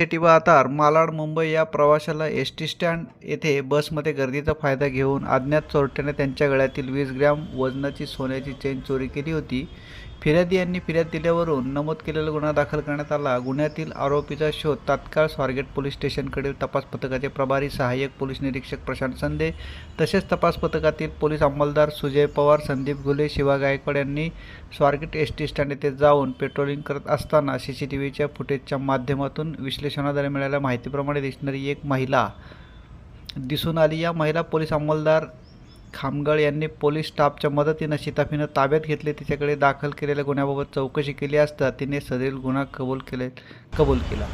City Malad Mumbai या प्रवाशाला S T stand येथे बसमध्ये गर्दीचा फायदा घेऊन अज्ञात चोरट्याने त्यांच्या गळ्यातील वीस ग्रॅम वजनाची सोन्याची चेन चोरी केली होती. फिर्यादी यांनी फिर्याद दिल्यावरून नमूद केलेला गुन्हा दाखल करण्यात आला. गुन्ह्यातील आरोपीचा शोध तात्काळ स्वारगेट पोलीस स्टेशनकडील तपास पथकाचे प्रभारी सहाय्यक पोलीस निरीक्षक प्रशांत संदे तसेच तपास पथकातील पोलीस अंमलदार सुजय पवार संदीप घुले शिवा गायकवाड यांनी स्वारगेट एस टी स्टँड येथे जाऊन पेट्रोलिंग करत असताना सी सी टी व्हीच्या फुटेजच्या माध्यमातून विश्लेषणाद्वारे मिळालेल्या माहितीप्रमाणे दिसणारी एक महिला दिसून आली. या महिला पोलीस अंमलदार खामगळ यांनी पोलीस स्टाफच्या मदतीनं शिताफीनं ताब्यात घेतले. तिच्याकडे दाखल केलेल्या गुन्ह्याबाबत चौकशी केली असता तिने सदरील गुन्हा कबूल केले कबूल केला.